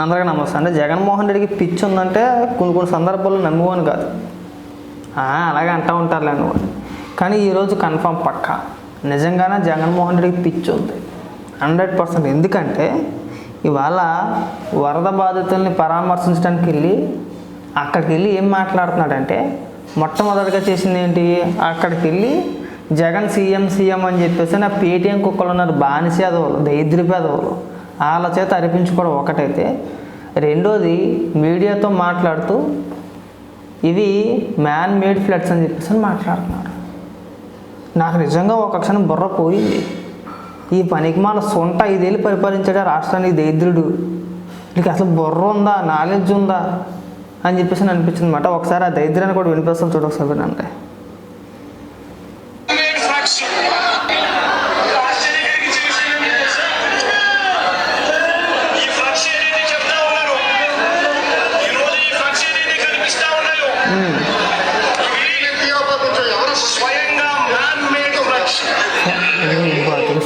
అందరికీ నమస్తే. అంటే జగన్మోహన్ రెడ్డికి పిచ్చి ఉందంటే కొన్ని కొన్ని సందర్భాల్లో నమ్మువని కాదు. అలాగే అంటూ ఉంటారులే నువ్వు. కానీ ఈరోజు కన్ఫామ్ పక్క. నిజంగానే జగన్మోహన్ రెడ్డికి పిచ్చి ఉంది. Hundred percent. ఎందుకంటే ఇవాళ వరద బాధితుల్ని పరామర్శించడానికి వెళ్ళి అక్కడికి వెళ్ళి ఏం మాట్లాడుతున్నాడంటే మొట్టమొదటిగా చేసింది ఏంటి? అక్కడికి వెళ్ళి జగన్ సీఎం సీఎం అని చెప్పేసి నా పేటీఎం కుక్కలు ఉన్నారు. బానిస అదవులు దరిద్ర వాళ్ళ చేత అరిపించుకోవడం ఒకటైతే రెండోది మీడియాతో మాట్లాడుతూ ఇవి మ్యాన్ మేడ్ ఫ్లడ్స్ అని చెప్పేసి అని మాట్లాడుతున్నారు. నాకు నిజంగా ఒక క్షణం బుర్ర పోయింది. ఈ పనికి మన సొంత ఐదేళ్ళు పరిపాలించాడు ఆ రాష్ట్రానికి దరిద్రుడు. నీకు అసలు బుర్ర ఉందా? నాలెడ్జ్ ఉందా? అని చెప్పేసి అని అనిపించింది అనమాట ఒకసారి ఆ దరిద్రాన్ని కూడా వినిపిస్తాను చూడ ఒకసారి వినండి.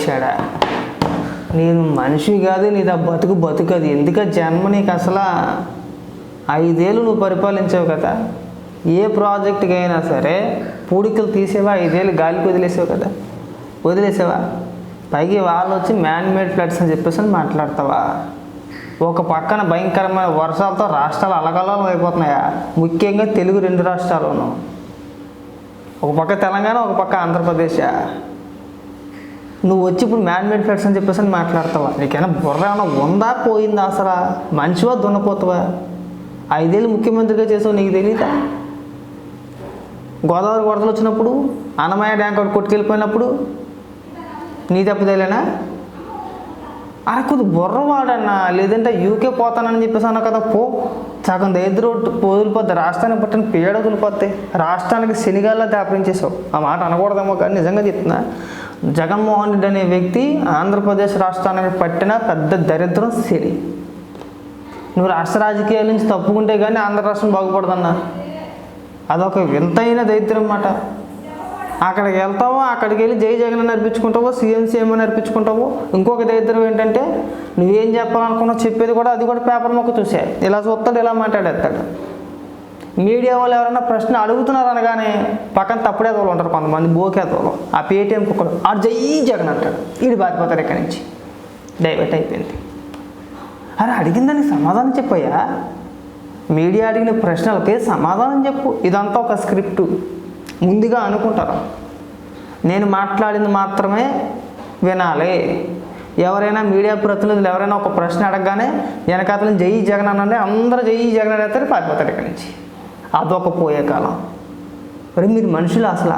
చెడా. నేను మనిషి కాదు నీది ఆ బతుకు బతుకు అది ఎందుక జన్మ నీకు అసలు ఐదేళ్ళు నువ్వు పరిపాలించావు కదా? ఏ ప్రాజెక్ట్కి అయినా సరే పూడికలు తీసేవా? ఐదేళ్ళు గాలికి వదిలేసావు కదా? వదిలేసావా? పైకి వాళ్ళు వచ్చి మ్యాన్ మేడ్ ఫ్లడ్స్ అని చెప్పేసి అని మాట్లాడతావా? ఒక పక్కన భయంకరమైన వర్షాలతో రాష్ట్రాలు అలగలం అయిపోతున్నాయా? ముఖ్యంగా తెలుగు రెండు రాష్ట్రాల్లోనూ. ఒక పక్క తెలంగాణ ఒక పక్క ఆంధ్రప్రదేశ్? నువ్వు వచ్చి ఇప్పుడు మ్యాన్ మేడ్ ఫ్లడ్స్ అని చెప్పేసి అని మాట్లాడతావా? నీకైనా బుర్ర ఏమైనా ఉందా? పోయిందా అసలు? మంచివా దున్నపోతావా? ఐదేళ్ళు ముఖ్యమంత్రిగా చేసావు నీకు తెలియదా గోదావరి వరదలు వచ్చినప్పుడు అన్నమయ్య డ్యాంక్ ఒకటి కొట్టుకెళ్ళిపోయినప్పుడు నీ తప్పుదేలేనా అరే కొద్ది బుర్రవాడన్నా లేదంటే యూకే పోతానని చెప్పేసి అన్నా కదా పో. సగం దరిద్ర వదిలిపోద్ది రాష్ట్రానికి పట్టిన పీడ వదిలిపోతాయి రాష్ట్రానికి శనిగాల్లో దాపించేసావు ఆ మాట అనకూడదేమో కానీ నిజంగా చెప్తున్నా. జగన్మోహన్ రెడ్డి అనే వ్యక్తి ఆంధ్రప్రదేశ్ రాష్ట్రానికి పట్టిన పెద్ద దరిద్రం శని నువ్వు రాష్ట్ర రాజకీయాల నుంచి తప్పుకుంటే కానీ ఆంధ్ర రాష్ట్రం బాగుపడదన్నా. అదొక వింతైన దరిద్రం అన్నమాట. అక్కడికి వెళ్తావో అక్కడికి వెళ్ళి జై జగన్ అని సీఎం సీఎం అని ఇంకొక దరిద్రం ఏంటంటే నువ్వేం చెప్పాలనుకున్నావు చెప్పేది కూడా అది కూడా పేపర్ మొక్క చూసే. ఇలా చూస్తాడు ఇలా మాట్లాడేస్తాడు. మీడియా వాళ్ళు ఎవరైనా ప్రశ్న అడుగుతున్నారు అనగానే పక్కన తప్పుడేదోళ్ళు ఉంటారు కొంతమంది బోకేదోళ్ళు ఆ పేటీఎం కుక్కడు ఆ జై జగన్ అంటాడు. వీడు బారిపోతారు ఇక్కడి నుంచి. డైవర్ట్ అయిపోయింది. అరే అడిగిన దానికి సమాధానం చెప్పయ్యా? మీడియా అడిగిన ప్రశ్నలకి సమాధానం చెప్పు. ఇదంతా ఒక స్క్రిప్టు. ముందుగా అనుకుంటారు. నేను మాట్లాడింది మాత్రమే వినాలి. ఎవరైనా మీడియా ప్రతినిధులు ఎవరైనా ఒక ప్రశ్న అడగగానే వెనకాతలు జై జగన్ అనండి అందరూ జై జగన్ అని పారిపోతారు ఇక్కడి నుంచి. అదొక పోయే కాలం. మరి మీరు మనుషులు అసలు?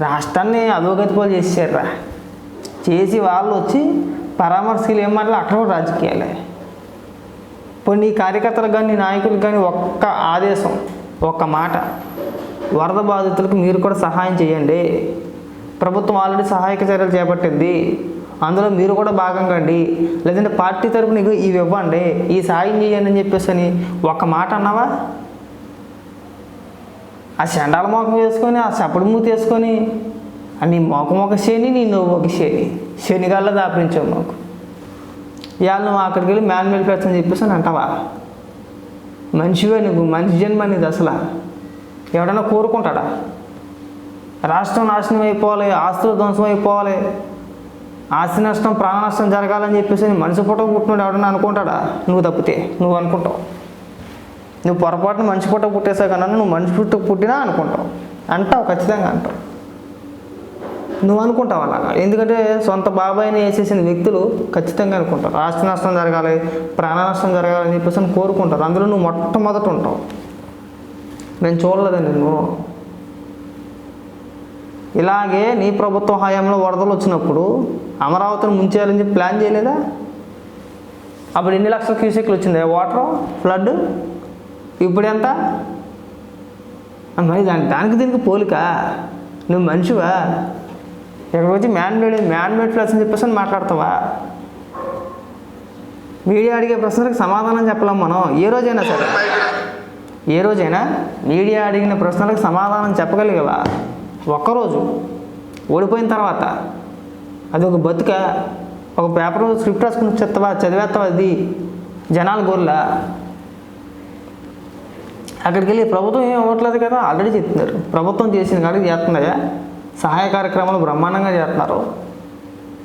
రాష్ట్రాన్ని అధోగతి పోలు చేసారా చేసి వాళ్ళు వచ్చి పరామర్శలు ఏం మాటలు అక్కడ కూడా రాజకీయాలే. ఇప్పుడు నీ కార్యకర్తలకు కానీ నీ నాయకులకు కానీ ఒక్క ఆదేశం ఒక్క మాట. వరద బాధితులకు మీరు కూడా సహాయం చేయండి. ప్రభుత్వం ఆల్రెడీ సహాయక చర్యలు చేపట్టింది. అందులో మీరు కూడా భాగం కండి. లేదంటే పార్టీ తరపున నీకు ఇవి ఇవ్వండి. ఈ సాయం చేయండి అని చెప్పేసి అని ఒక్క మాట అన్నావా? ఆ చండాల మోకం వేసుకొని ఆ చప్పుడు మూత వేసుకొని ఆ నీ మోకం ఒక శని నీ నువ్వు ఒక శని. శనిగాల్లో దాపించావు మాకు. ఇవాళ నువ్వు అక్కడికి వెళ్ళి మ్యాన్ మేడ్ అని చెప్పేసి అని అంటావా? మనిషివే నువ్వు మనిషి జన్మ నీది అసలు. ఎవడైనా కోరుకుంటాడా? రాష్ట్రం నాశనం అయిపోవాలి ఆస్తులు ధ్వంసం అయిపోవాలి ఆస్తి నష్టం ప్రాణ నష్టం జరగాలని చెప్పేసి మనిషి పుట్ట పుట్టినాడు ఎవడన్నా అనుకుంటాడా? నువ్వు తప్పితే నువ్వు అనుకుంటావు. నువ్వు పొరపాటున మనిషి పుట్ట పుట్టేసా కన్నా నువ్వు మనిషి పుట్ట పుట్టినా అనుకుంటావు. అంటావు ఖచ్చితంగా అంటావు. నువ్వు అనుకుంటావు అలాగా. ఎందుకంటే సొంత బాబాయిని వేసేసిన వ్యక్తులు ఖచ్చితంగా అనుకుంటారు. ఆస్తి నష్టం జరగాలి ప్రాణ నష్టం జరగాలని చెప్పేసి అని కోరుకుంటారు. అందులో నువ్వు మొట్టమొదట ఉంటావు. నేను చూడలేదు నిన్ను. ఇలాగే నీ ప్రభుత్వ హయాంలో వరదలు వచ్చినప్పుడు అమరావతిని ముంచేయాలని చెప్పి ప్లాన్ చేయలేదా? అప్పుడు ఎన్ని లక్షల క్యూసెక్లు వచ్చింది? వాటర్? ఫ్లడ్? ఇప్పుడు ఎంత? మరి దాని దానికి దీనికి పోలిక. నువ్వు మనిషివా? ఇక్కడికి వచ్చి man made man made floods అని చెప్పేసి మాట్లాడతావా? మీడియా అడిగే ప్రశ్నలకు సమాధానం చెప్పలేం మనం. ఏ రోజైనా సరే. ఏ రోజైనా మీడియా అడిగిన ప్రశ్నలకు సమాధానం చెప్పగలిగేవా? ఒక్కరోజు. ఓడిపోయిన తర్వాత. అది ఒక బతుక ఒక పేపర్ స్క్రిప్ట్ రాసుకుని చెత్తవా చదివేస్తావా అది? జనాలు గోర్లా. అక్కడికి వెళ్ళి ప్రభుత్వం ఏం ఇవ్వట్లేదు కదా ఆల్రెడీ చెప్తున్నారు. ప్రభుత్వం చేసిన కాడికి చేస్తున్నాయా? సహాయ కార్యక్రమాలు బ్రహ్మాండంగా చేస్తున్నారు.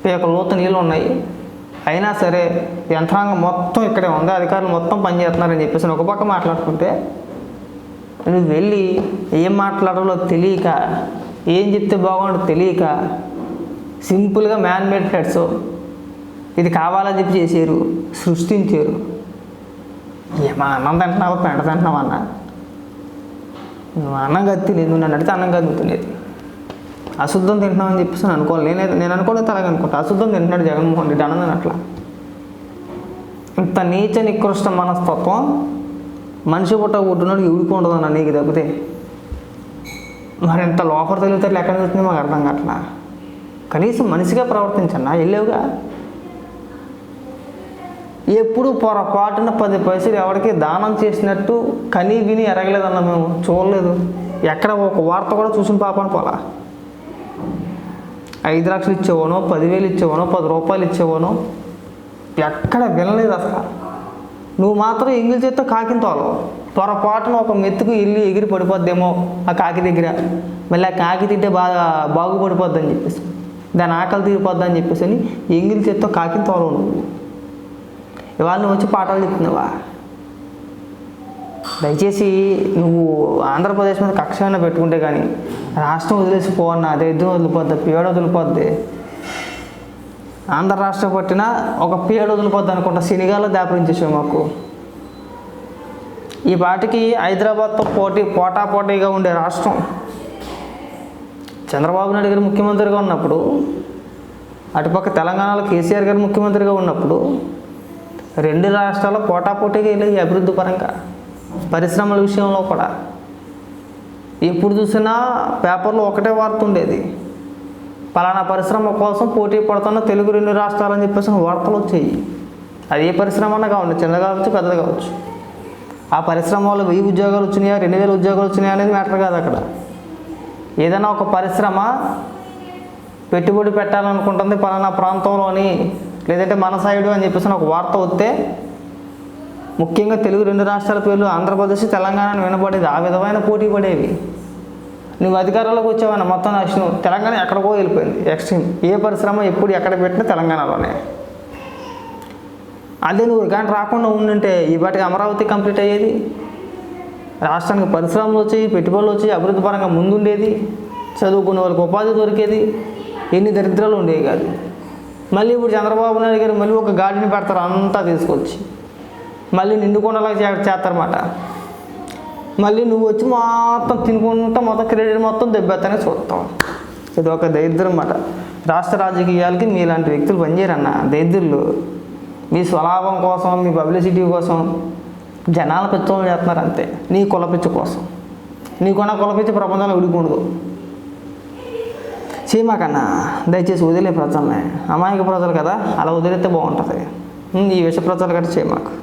పేక లోతు నీళ్ళు ఉన్నాయి. అయినా సరే యంత్రాంగం మొత్తం ఇక్కడే ఉంది. అధికారులు మొత్తం పనిచేస్తున్నారని చెప్పేసి ఒక పక్క మాట్లాడుకుంటే నువ్వు వెళ్ళి ఏం మాట్లాడాలో తెలియక ఏం చెప్తే బాగుండో తెలియక సింపుల్గా మ్యాన్ మేడ్ ఫ్లడ్స్ ఇది కావాలని చెప్పి చేశారు సృష్టించారు. ఏమా అన్నం తింటున్నావా పెంట తింటున్నావా అన్న? నువ్వు అన్నం కత్తిలేదు నువ్వు నన్ను అడిగితే అన్నం గదుగుతులేదు అశుద్ధం తింటున్నామని చెప్పేసి నేను అనుకోవాలి. నేనైతే నేను అనుకోలేదు అలాగే అనుకుంటా. అశుద్ధం తింటున్నాడు జగన్మోహన్ రెడ్డి అన్నదని అట్లా ఇంత నీచ నికృష్ట మనస్తత్వం మనిషి పుట్ట పుట్టినాడు ఎవరికి ఉండదన్న నీకు తగ్గితే మరి ఎంత లోపల తెలివితేటలు ఎక్కడ చూస్తుంది మాకు అర్థం కావట్లా? కనీసం మనిషిగా ప్రవర్తించన్నా వెళ్ళేవుగా? ఎప్పుడు పొరపాటున పది పైసలు ఎవరికి దానం చేసినట్టు కనీ విని ఎరగలేదన్న మేము చూడలేదు. ఎక్కడ ఒక వార్త కూడా చూసిన పాపని పోలా ఐదు లక్షలు ఇచ్చేవానో పదివేలు ఇచ్చేవానో పది రూపాయలు ఇచ్చేవానో ఎక్కడ వినలేదు అసలు. నువ్వు మాత్రం ఎంగిల్ చేత్తో కాకిని తోలవు పొరపాటున ఒక మెత్తుకు వెళ్ళి ఎగిరి పడిపోద్దేమో ఆ కాకి దగ్గర. మళ్ళీ ఆ కాకి తింటే బాగా బాగుపడిపోద్దని చెప్పేసి. దాని ఆకలి తీరిపోద్దని చెప్పేసి అని ఎంగిల్ చేత్తో కాకిని తోలవు నువ్వు ఇవాళ నువ్వు వచ్చి పాఠాలు చెప్తున్నావా? దయచేసి నువ్వు ఆంధ్రప్రదేశ్ మీద కక్ష పెట్టుకుంటే కానీ రాష్ట్రం వదిలేసి అన్న. అదే ఇద్దరు వదిలిపోద్ది పేడ వదిలిపోద్ది. ఆంధ్ర రాష్ట్రం పట్టిన ఒక పేడు వదిలిపోద్ది అనుకుంటా. సినిగాలో దాపరించేసాం మాకు. ఈ పాటికి హైదరాబాద్తో పోటీ పోటా పోటీగా ఉండే రాష్ట్రం. చంద్రబాబు నాయుడు గారు ముఖ్యమంత్రిగా ఉన్నప్పుడు అటుపక్క తెలంగాణలో కేసీఆర్ గారు ముఖ్యమంత్రిగా ఉన్నప్పుడు రెండు రాష్ట్రాలు పోటాపోటీగా వెళ్ళాయి అభివృద్ధి పరంగా పరిశ్రమల విషయంలో కూడా. ఎప్పుడు చూసినా పేపర్లో ఒకటే వార్త ఉండేది. పలానా పరిశ్రమ కోసం పోటీ పడుతున్న తెలుగు రెండు రాష్ట్రాలని చెప్పేసి వార్తలు వచ్చాయి. అది ఏ పరిశ్రమ అన్నా కావండి చిన్నది కావచ్చు పెద్దది కావచ్చు. ఆ పరిశ్రమ వల్ల వెయ్యి ఉద్యోగాలు వచ్చినాయా రెండు వేల ఉద్యోగాలు వచ్చినాయా అనేది మ్యాటర్ కాదు అక్కడ. ఏదైనా ఒక పరిశ్రమ పెట్టుబడి పెట్టాలనుకుంటుంది పలానా ప్రాంతంలోని లేదంటే మన సైడు అని చెప్పేసి ఒక వార్త వస్తే ముఖ్యంగా తెలుగు రెండు రాష్ట్రాల పేర్లు ఆంధ్రప్రదేశ్ తెలంగాణ అని వినపడేది ఆ విధమైన పోటీ పడేవి. నువ్వు అధికారంలోకి వచ్చావన్న మొత్తం నాశనం తెలంగాణ ఎక్కడికో వెళ్ళిపోయింది. ఎక్స్ట్రీమ్ ఏ పరిశ్రమ ఎప్పుడు ఎక్కడ పెట్టినా తెలంగాణలోనే. అదే నువ్వు కానీ రాకుండా ఉండుంటే ఈ వాటికి అమరావతి కంప్లీట్ అయ్యేది? రాష్ట్రానికి పరిశ్రమలు వచ్చి పెట్టుబడులు వచ్చి అభివృద్ధి పరంగా ముందుండేది చదువుకున్న వాళ్ళకి ఉపాధి దొరికేది ఎన్ని దరిద్రాలు ఉండేవి కాదు. మళ్ళీ ఇప్పుడు చంద్రబాబు నాయుడు గారు మళ్ళీ ఒక గాడిని పెడతారు అంతా తీసుకొచ్చి. మళ్ళీ నిండుకొండలాగా చేస్తారన్నమాట. మళ్ళీ నువ్వు వచ్చి మొత్తం తినుకుంటా మొత్తం క్రెడిట్ మొత్తం దెబ్బతనే చూస్తాం. ఇది ఒక దరిద్రం అన్నమాట రాష్ట్ర రాజకీయాలకి మీలాంటి వ్యక్తులు పనిచేయరన్న దరిద్రులు. మీ స్వలాభం కోసం మీ పబ్లిసిటీ కోసం జనాల పిచ్చం చేస్తున్నారు అంతే. నీ కులపిచ్చ కోసం. నీకున్న కులపిచ్చ ప్రపంచంలో ఉడికూడదు చీమాకన్నా దయచేసి వదిలే ప్రజల్ని. అమాయక ప్రజలు కదా అలా వదిలేస్తే బాగుంటుంది. ఈ విష ప్రజలు కట్ట చేయమాకు